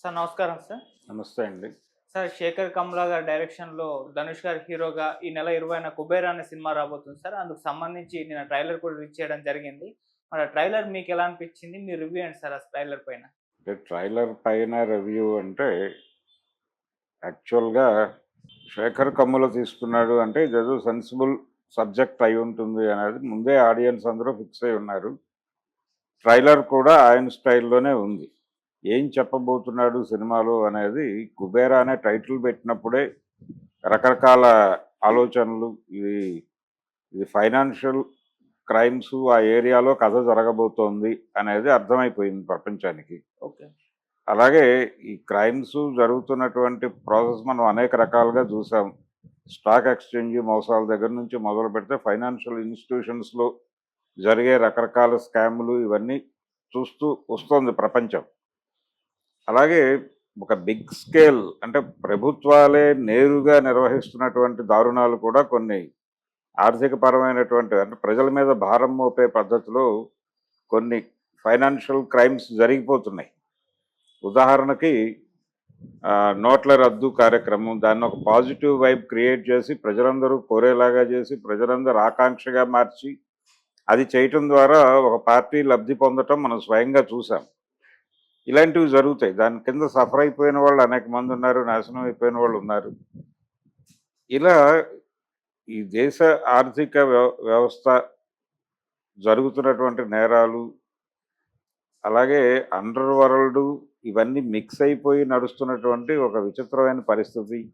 Sir నమస్కారం sir. నమస్తే అండి. సార్ శేఖర్ కమ్లా గారి డైరెక్షన్లో ధనుష్ గారి హీరోగా ఈ నెల ఇరవైన కుబేరా అనే సినిమా రాబోతుంది సార్. అందుకు సంబంధించి నేను ట్రైలర్ కూడా రిలీజ్ చేయడం జరిగింది. మరి ఆ ట్రైలర్ మీకు ఎలా అనిపించింది? మీరు రివ్యూ ఏంటి సార్ ఆ ట్రైలర్ పైన? అంటే ట్రైలర్ పైన రివ్యూ అంటే యాక్చువల్గా శేఖర్ కమ్ముల తీసుకున్నాడు అంటే ఇదేదో సెన్సిబుల్ సబ్జెక్ట్ అయి ఉంటుంది అనేది ముందే ఆడియన్స్ అందరూ ఫిక్స్ అయి ఉన్నారు. ట్రైలర్ కూడా ఆయన స్టైల్లోనే ఉంది. ఏం చెప్పబోతున్నాడు సినిమాలో అనేది కుబేరా అనే టైటిల్ పెట్టినప్పుడే రకరకాల ఆలోచనలు ఇది ఇది ఫైనాన్షియల్ క్రైమ్స్ ఆ ఏరియాలో కథ జరగబోతోంది అనేది అర్థమైపోయింది ప్రపంచానికి. ఓకే. అలాగే ఈ క్రైమ్స్ జరుగుతున్నటువంటి ప్రాసెస్ మనం అనేక రకాలుగా చూసాం. స్టాక్ ఎక్స్చేంజ్ మోసాల దగ్గర నుంచి మొదలు పెడితే ఫైనాన్షియల్ ఇన్స్టిట్యూషన్స్లో జరిగే రకరకాల స్కాములు ఇవన్నీ చూస్తూ వస్తుంది ప్రపంచం. అలాగే ఒక బిగ్ స్కేల్ అంటే ప్రభుత్వాలే నేరుగా నిర్వహిస్తున్నటువంటి దారుణాలు కూడా కొన్ని ఆర్థిక పరమైనటువంటి అంటే ప్రజల మీద భారం మోపే పద్ధతిలో కొన్ని ఫైనాన్షియల్ క్రైమ్స్ జరిగిపోతున్నాయి. ఉదాహరణకి నోట్ల రద్దు కార్యక్రమం దాన్ని ఒక పాజిటివ్ వైబ్ క్రియేట్ చేసి ప్రజలందరూ కోరేలాగా చేసి ప్రజలందరూ ఆకాంక్షగా మార్చి అది చేయటం ద్వారా ఒక పార్టీ లబ్ధి పొందటం మనం స్వయంగా చూసాం ఇలాంటివి జరుగుతాయి. దాని కింద సఫర్ అయిపోయిన వాళ్ళు అనేక మంది ఉన్నారు నాశనం అయిపోయిన వాళ్ళు ఉన్నారు. ఇలా ఈ దేశ ఆర్థిక వ్యవ- వ్యవస్థ జరుగుతున్నటువంటి నేరాలు అలాగే అండర్ వరల్డ్ ఇవన్నీ మిక్స్ అయిపోయి నడుస్తున్నటువంటి ఒక విచిత్రమైన పరిస్థితి.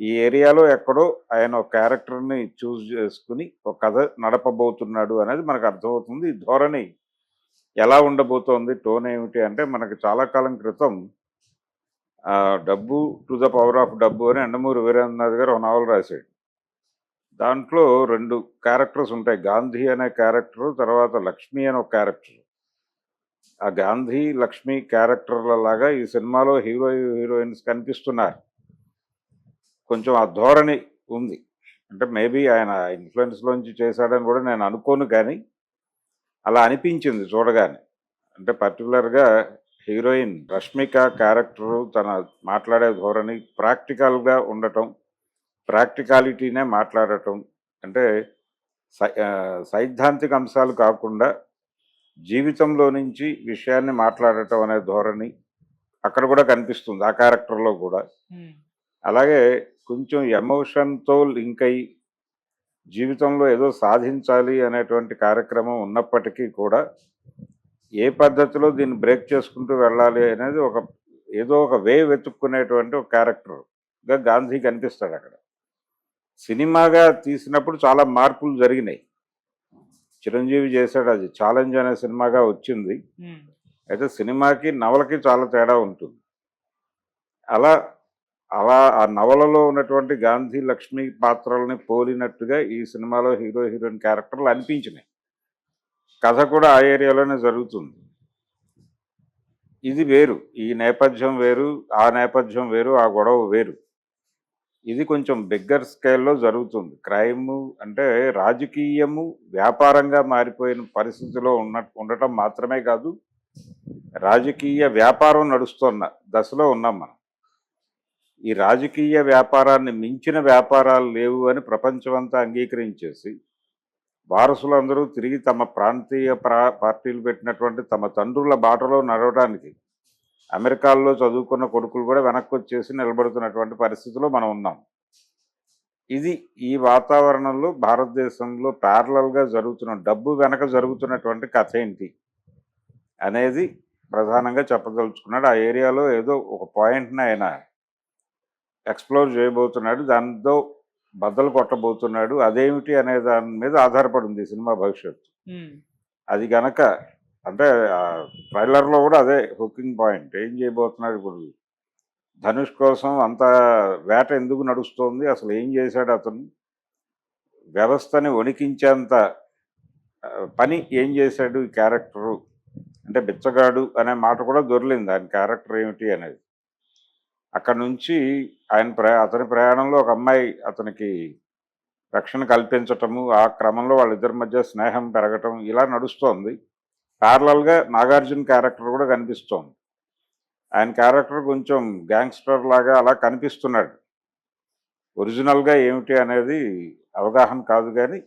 ఈ ఏరియాలో ఎక్కడో ఆయన ఒక క్యారెక్టర్ని చూస్ చేసుకుని ఒక కథ నడపబోతున్నాడు అనేది మనకు అర్థమవుతుంది. ఈ ధోరణి ఎలా ఉండబోతోంది టోన్ ఏమిటి అంటే మనకు చాలా కాలం క్రితం డబ్బు టు ద పవర్ ఆఫ్ డబ్బు అని ఎండమూరి వీరేంద్రనాథ్ గారు ఒక నావల్ రాశాడు. దాంట్లో రెండు క్యారెక్టర్స్ ఉంటాయి. గాంధీ అనే క్యారెక్టర్ తర్వాత లక్ష్మి అనే ఒక క్యారెక్టర్. ఆ గాంధీ లక్ష్మి క్యారెక్టర్ల లాగా ఈ సినిమాలో హీరో హీరోయిన్స్ కనిపిస్తున్నారు. కొంచెం ఆ ధోరణి ఉంది. అంటే మేబీ ఆయన ఇన్ఫ్లుయెన్స్లోంచి చేశాడని కూడా నేను అనుకోను కానీ అలా అనిపించింది చూడగానే. అంటే పర్టికులర్గా హీరోయిన్ రష్మిక క్యారెక్టరు తన మాట్లాడే ధోరణి ప్రాక్టికల్గా ఉండటం ప్రాక్టికాలిటీనే మాట్లాడటం. అంటే సైద్ధాంతిక అంశాలు కాకుండా జీవితంలో నుంచి విషయాన్ని మాట్లాడటం అనే ధోరణి అక్కడ కూడా కనిపిస్తుంది ఆ క్యారెక్టర్లో కూడా. అలాగే కొంచెం ఎమోషన్తో లింక్ అయ్యి జీవితంలో ఏదో సాధించాలి అనేటువంటి కార్యక్రమం ఉన్నప్పటికీ కూడా ఏ పద్ధతిలో దీన్ని బ్రేక్ చేసుకుంటూ వెళ్ళాలి అనేది ఒక ఏదో ఒక వే వెతుక్కునేటువంటి ఒక క్యారెక్టర్గా గాంధీ కనిపిస్తాడు అక్కడ. సినిమాగా తీసినప్పుడు చాలా మార్పులు జరిగినాయి. చిరంజీవి చేశాడు అది ఛాలెంజ్ అనే సినిమాగా వచ్చింది. అయితే సినిమాకి నవలకి చాలా తేడా ఉంటుంది. అలా అలా ఆ నవలలో ఉన్నటువంటి గాంధీ లక్ష్మి పాత్రల్ని పోలినట్టుగా ఈ సినిమాలో హీరో హీరోయిన్ క్యారెక్టర్లు అనిపించినాయి. కథ కూడా ఆ ఏరియాలోనే జరుగుతుంది. ఇది వేరు. ఈ నేపథ్యం వేరు ఆ నేపథ్యం వేరు ఆ గొడవ వేరు. ఇది కొంచెం బిగ్గర్ స్కేల్లో జరుగుతుంది. క్రైమ్ అంటే రాజకీయము వ్యాపారంగా మారిపోయిన పరిస్థితిలో ఉన్న ఉండటం మాత్రమే కాదు రాజకీయ వ్యాపారం నడుస్తున్న దశలో ఉన్నాం మనం. ఈ రాజకీయ వ్యాపారాన్ని మించిన వ్యాపారాలు లేవు అని ప్రపంచమంతా అంగీకరించేసి వారసులందరూ తిరిగి తమ ప్రాంతీయ పార్టీలు పెట్టినటువంటి తమ తండ్రుల బాటలో నడవడానికి అమెరికాలో చదువుకున్న కొడుకులు కూడా వెనక్కి వచ్చేసి నిలబడుతున్నటువంటి పరిస్థితిలో మనం ఉన్నాం. ఇది ఈ వాతావరణంలో భారతదేశంలో ప్యారలల్గా జరుగుతున్న డబ్బు వెనక జరుగుతున్నటువంటి కథ ఏంటి అనేది ప్రధానంగా చెప్పదలుచుకున్నాడు. ఆ ఏరియాలో ఏదో ఒక పాయింట్ని ఆయన ఎక్స్ప్లోర్ చేయబోతున్నాడు దాంతో బద్దలు కొట్టబోతున్నాడు అదేమిటి అనే దాని మీద ఆధారపడి ఉంది సినిమా భవిష్యత్తు. అది గనక అంటే ట్రైలర్లో కూడా అదే హుకింగ్ పాయింట్ ఏం చేయబోతున్నాడు ఇప్పుడు? ధనుష్ కోసం అంత వేట ఎందుకు నడుస్తోంది? అసలు ఏం చేశాడు అతను? వ్యవస్థని వణికించేంత పని ఏం చేశాడు ఈ క్యారెక్టరు? అంటే బిచ్చగాడు అనే మాట కూడా దొరికింది ఆయన క్యారెక్టర్ ఏమిటి అనేది. అక్కడ నుంచి ఆయన ప్రయా అతని ప్రయాణంలో ఒక అమ్మాయి అతనికి రక్షణ కల్పించటము ఆ క్రమంలో వాళ్ళిద్దరి మధ్య స్నేహం పెరగటం ఇలా నడుస్తోంది. ప్యారలల్గా నాగార్జున క్యారెక్టర్ కూడా కనిపిస్తోంది. ఆయన క్యారెక్టర్ కొంచెం గ్యాంగ్స్టర్ లాగా అలా కనిపిస్తున్నాడు. ఒరిజినల్గా ఏమిటి అనేది అవగాహన కాదు కానీ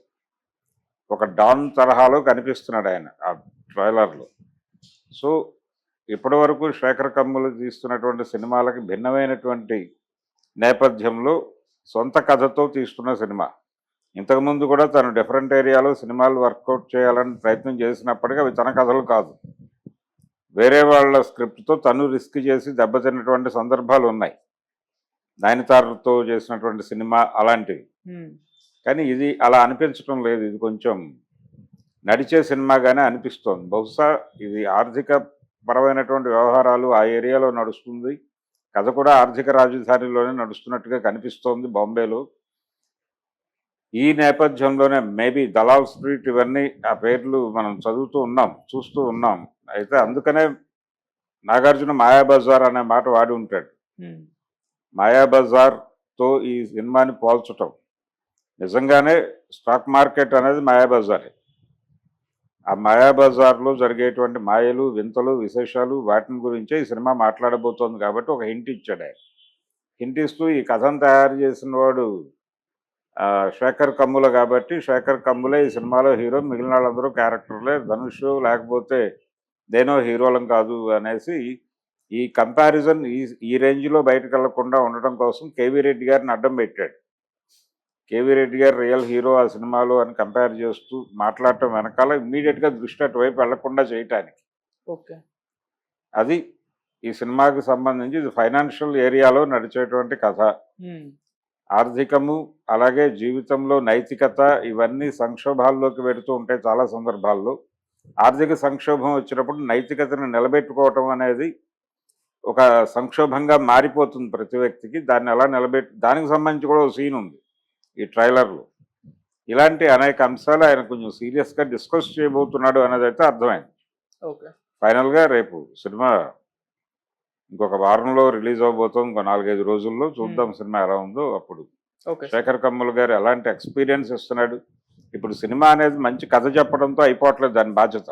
ఒక డాన్ తరహాలో కనిపిస్తున్నాడు ఆయన ఆ ట్రైలర్లో. సో ఇప్పటి వరకు శేఖర్ కమ్ములు తీస్తున్నటువంటి సినిమాలకి భిన్నమైనటువంటి నేపథ్యంలో సొంత కథతో తీస్తున్న సినిమా. ఇంతకుముందు కూడా తను డిఫరెంట్ ఏరియాలో సినిమాలు వర్కౌట్ చేయాలని ప్రయత్నం చేసినప్పటికీ అవి తన కథలు కాదు. వేరే వాళ్ళ స్క్రిప్ట్తో తను రిస్క్ చేసి దెబ్బతిన్నటువంటి సందర్భాలు ఉన్నాయి. నయనతారతో చేసినటువంటి సినిమా అలాంటివి. కానీ ఇది అలా అనిపించడం లేదు. ఇది కొంచెం నడిచే సినిమాగానే అనిపిస్తోంది. బహుశా ఇది ఆర్థిక పరమైనటువంటి వ్యవహారాలు ఆ ఏరియాలో నడుస్తుంది. కథ కూడా ఆర్థిక రాజధానిలోనే నడుస్తున్నట్టుగా కనిపిస్తోంది బాంబేలో. ఈ నేపథ్యంలోనే మేబీ దలాల్ స్ట్రీట్ ఇవన్నీ ఆ పేర్లు మనం చదువుతూ ఉన్నాం చూస్తూ ఉన్నాం. అయితే అందుకనే నాగార్జున మాయాబజార్ అనే మాట వాడి ఉంటాడు. మాయాబజార్తో ఈ సినిమాని పోల్చటం. నిజంగానే స్టాక్ మార్కెట్ అనేది మాయాబజారే. ఆ మాయాబజార్లో జరిగేటువంటి మాయలు వింతలు విశేషాలు వాటిని గురించే ఈ సినిమా మాట్లాడబోతోంది కాబట్టి ఒక హింట్ ఇచ్చాడు ఆయన. హింట్ ఇస్తూ ఈ కథను తయారు చేసిన వాడు శేఖర్ కమ్ముల కాబట్టి శేఖర్ కమ్ములే ఈ సినిమాలో హీరో. మిగిలిన వాళ్ళందరూ క్యారెక్టర్లే. ధనుష్ లేకపోతే దేనో హీరోలం కాదు అనేసి ఈ కంపారిజన్ ఈ ఈ రేంజ్లో బయటకు వెళ్ళకుండా ఉండడం కోసం కేవీ రెడ్డి గారిని అడ్డం పెట్టాడు. కేవీ రెడ్డి గారు రియల్ హీరో ఆ సినిమాలో అని కంపేర్ చేస్తూ మాట్లాడటం వెనకాల ఇమ్మీడియట్గా దృష్టి అటువైపు వెళ్ళకుండా చేయటానికి. ఓకే. అది ఈ సినిమాకి సంబంధించి ఇది ఫైనాన్షియల్ ఏరియాలో నడిచేటువంటి కథ. ఆర్థికము అలాగే జీవితంలో నైతికత ఇవన్నీ సంక్షోభాల్లోకి వెడుతూ ఉంటాయి చాలా సందర్భాల్లో ఆర్థిక సంక్షోభం వచ్చినప్పుడు నైతికతను నిలబెట్టుకోవటం అనేది ఒక సంక్షోభంగా మారిపోతుంది ప్రతి వ్యక్తికి. దాన్ని ఎలా నిలబెట్టి దానికి సంబంధించి కూడా ఒక సీన్ ఉంది. ఈ ట్రైలర్లో. ఇలాంటి అనేక అంశాలు ఆయన కొంచెం సీరియస్గా డిస్కస్ చేయబోతున్నాడు అనేది అయితే అర్థమైంది. ఓకే. ఫైనల్గా రేపు సినిమా ఇంకొక వారంలో రిలీజ్ అవబోతుంది. ఇంకో నాలుగైదు రోజుల్లో చూద్దాం సినిమా ఎలా ఉందో అప్పుడు. ఓకే. శేఖర్ కమ్ముల్ గారు ఎలాంటి ఎక్స్పీరియన్స్ ఇస్తున్నాడు? ఇప్పుడు సినిమా అనేది మంచి కథ చెప్పడంతో అయిపోవట్లేదు దాని బాధ్యత.